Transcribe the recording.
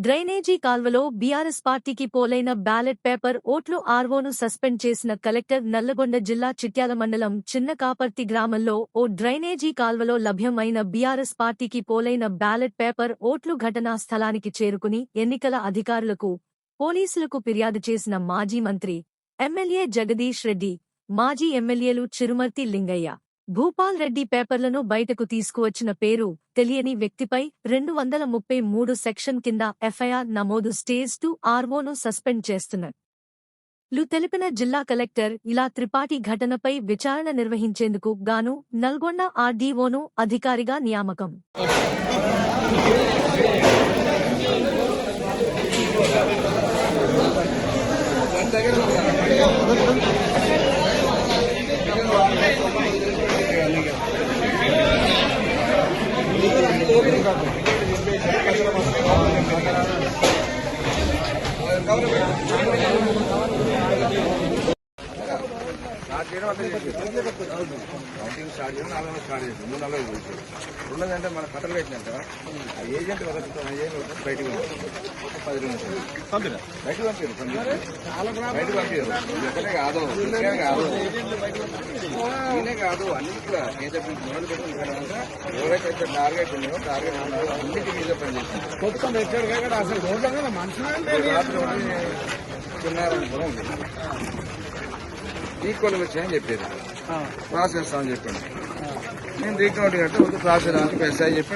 Drainage కాల్వలో BRS పార్టీకి పోలైన ballot paper ఓట్లు ఆర్వోను సస్పెండ్ చేసిన కలెక్టర్ నల్లగొండ జిల్లా చిట్యాల మండలం చిన్నకాపర్తి గ్రామంలో ఓ డ్రైనేజీ కాల్వలో లభ్యమైన బీఆర్ఎస్ పార్టీకి పోలైన బ్యాలెట్ పేపర్ ఓట్లు ఘటనా స్థలానికి చేరుకుని ఎన్నికల అధికారులకు పోలీసులకు ఫిర్యాదు చేసిన మాజీ మంత్రి ఎమ్మెల్యే జగదీష్ రెడ్డి మాజీ ఎమ్మెల్యేలు చిరుమర్తి లింగయ్య భూపాల్ రెడ్డి పేపర్లను బయటకు తీసుకువచ్చిన పేరు తెలియని వ్యక్తిపై రెండు వందల ముప్పై మూడు సెక్షన్ కింద ఎఫ్ఐఆర్ నమోదు స్టేజ్ టూ ఆర్వోను సస్పెండ్ చేస్తున్నారు లు తెలిపిన జిల్లా కలెక్టర్ ఇలా త్రిపాఠి ఘటనపై విచారణ నిర్వహించేందుకు గాను నల్గొండ ఆర్డీఓను అధికారిగా నియామకం. స్టార్ట్ చేయడం అట్లా కౌంటింగ్ స్టార్ట్ చేసి నాలుగు వందలు స్టార్ట్ చేసి మూడు నలభై చూసారు రెండోదంటే మన కట్టలు పెట్టినంత ఆ ఏజెంట్ ఒక ఏజెంట్ బయటకు పంపించారు. పది నిమిషాలు బయటకు పంపారు బయటకు పంపారు ఎక్కడే కాదు ఇక్కడే కాదు నేనే కాదు అన్నింటి కూడా కేంద్ర మొదలు పెట్టిన తర్వాత ఎవరైతే టార్గెట్ ఉన్నాయో టార్గెట్ ఉన్నారో అన్నిటి మీద పనిచేస్తుంది కొత్త పెట్టాడు కదా అసలు మనుషులు రాత్రి చిన్నారని కూడా ఉంది ఈక్వల్ వచ్చాయని చెప్పారు. ప్రాసెస్ అని చెప్పాను నేను అంటే వద్దు ప్రాసెస్ అని చెప్పి